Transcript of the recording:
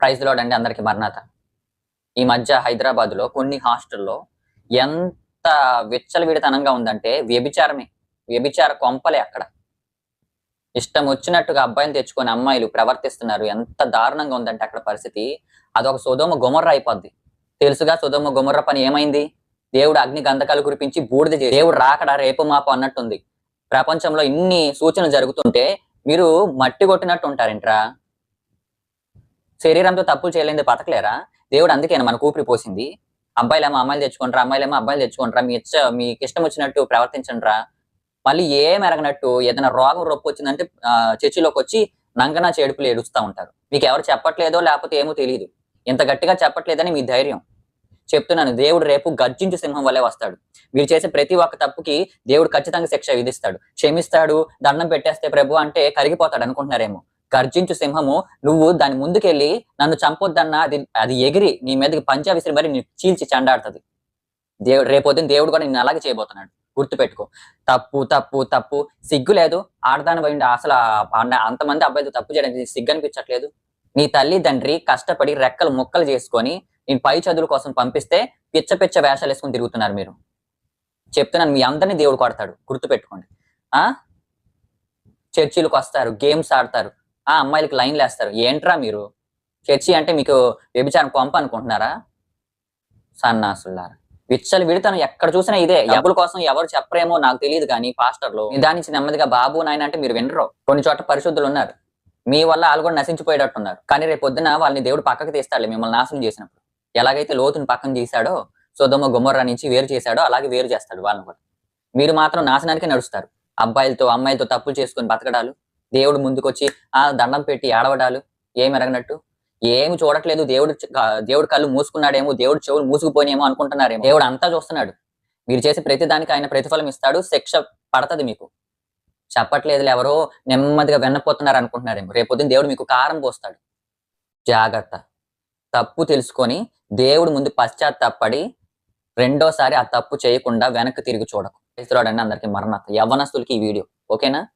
Praise load అండి అందరికి మర్నాథ ఈ మధ్య హైదరాబాద్లో కొన్ని హాస్టల్లో ఎంత విచ్చలవిడితనంగా ఉందంటే వ్యభిచారమే వ్యభిచార కొంపలే అక్కడ. ఇష్టం వచ్చినట్టుగా అబ్బాయిలు తెచ్చుకొని అమ్మాయిలు ప్రవర్తిస్తున్నారు. ఎంత దారుణంగా ఉందంటే అక్కడ పరిస్థితి. అదొక సుధోమ గుమర్ర అయిపోద్ది. తెలుసుగా సుధోమ గుమర్ర పని ఏమైంది? దేవుడు అగ్ని గంధకాలు కురిపించి బూడిద చేసి దేవుడు రాకడా రేపు మాపు అన్నట్టుంది. ప్రపంచంలో ఇన్ని సూచనలు జరుగుతుంటే మీరు మట్టి కొట్టినట్టు ఉంటారంట్రా? శరీరంతో తప్పులు చేయలేని బతకలేరా? దేవుడు అందుకేనా మన కూపిరి పోసింది. అబ్బాయిలేమో అమ్మాయిలు తెచ్చుకుంటారా అమ్మాయిలేమో అబ్బాయిలు తెచ్చుకుంటారా మీ ఇచ్చ మీకు ఇష్టం వచ్చినట్టు ప్రవర్తించండిరా. మళ్ళీ ఏం ఎరగనట్టు ఏదైనా రోగం రొప్పు వచ్చిందంటే ఆ, చర్చిలోకి వచ్చి నంగనా చేడుపులు ఏడుస్తూ ఉంటారు. మీకు ఎవరు చెప్పట్లేదో లేకపోతే ఏమో తెలియదు ఇంత గట్టిగా చెప్పట్లేదని మీ ధైర్యం. చెప్తున్నాను దేవుడు రేపు గర్జించు సింహం వల్లే వస్తాడు. మీరు చేసే ప్రతి ఒక్క తప్పుకి దేవుడు ఖచ్చితంగా శిక్ష విధిస్తాడు. క్షమిస్తాడు దండం పెట్టేస్తే ప్రభు అంటే కరిగిపోతాడు అనుకుంటున్నారేమో. గర్జించు సింహము నువ్వు దాని ముందుకెళ్ళి నన్ను చంపొద్దన్న అది అది ఎగిరి నీ మీదకి పంచా విసిరి మరి నీ చీల్చి చెండాడుతుంది. దేవుడు రేపొద్దున దేవుడు కూడా నిన్ను అలాగే చేయబోతున్నాడు. గుర్తుపెట్టుకో. తప్పు తప్పు తప్పు. సిగ్గు లేదు. ఆడదాని పోయింది అసలు అంతమంది అబ్బాయిలు తప్పు చేయడానికి సిగ్గు అనిపించట్లేదు. నీ తల్లి తండ్రి కష్టపడి రెక్కలు ముక్కలు చేసుకొని నేను పై చదువుల కోసం పంపిస్తే పిచ్చ పిచ్చ వేషాలు వేసుకొని తిరుగుతున్నారు మీరు. చెప్తున్నాను మీ అందరినీ దేవుడు కొడతాడు. గుర్తుపెట్టుకోండి. ఆ? చర్చిలకు వస్తారు. గేమ్స్ ఆడతారు. ఆ అమ్మాయిలకి లైన్లు వేస్తారు ఏంట్రా మీరు? చర్చి అంటే మీకు వ్యభిచారం కొంప అనుకుంటున్నారా? సన్నాసులారా. విచ్చలు విడతను ఎక్కడ చూసినా ఇదే. డబ్బుల కోసం ఎవరు చెప్పరేమో నాకు తెలియదు కానీ పాస్టర్లు నిదానించి నెమ్మదిగా బాబు నాయన అంటే మీరు వినరు. కొన్ని చోట్ల పరిశుద్ధులు ఉన్నారు. మీ వల్ల వాళ్ళు కూడా నశించిపోయేటట్టున్నారు. కానీ రేపు పొద్దున వాళ్ళని దేవుడు పక్కకి తీస్తాడు మిమ్మల్ని నాశనం చేసినప్పుడు. ఎలాగైతే లోతుని పక్కన తీశాడో సోదమ గుమ్మర్రా నుంచి వేరు చేశాడో అలాగే వేరు చేస్తాడు వాళ్ళని కూడా. మీరు మాత్రం నాశనానికి నడుస్తారు. అబ్బాయిలతో అమ్మాయిలతో తప్పులు చేసుకొని బతకడాలు. దేవుడు ముందుకొచ్చి ఆ దండం పెట్టి ఏడవడాలు? ఏమి ఎరగనట్టు ఏమి చూడట్లేదు. దేవుడు దేవుడు కళ్ళు మూసుకున్నాడేమో దేవుడు చెవులు మూసుకుపోయినేమో అనుకుంటున్నారేమో. దేవుడు అంతా చూస్తున్నాడు. మీరు చేసే ప్రతి దానికి ఆయన ప్రతిఫలం ఇస్తాడు. శిక్ష పడతది మీకు. చెప్పట్లేదులే ఎవరో నెమ్మదిగా వెన్నపోతున్నారు అనుకుంటున్నారేమో. రేపొద్దున దేవుడు మీకు కారం పోస్తాడు. జాగ్రత్త. తప్పు తెలుసుకొని దేవుడు ముందు పశ్చాత్తాపడి రెండోసారి ఆ తప్పు చేయకుండా వెనక్కి తిరిగి చూడకు. క్రైస్తవుడు అందరికీ మరణత యవ్వనస్తులకి ఈ వీడియో. ఓకేనా?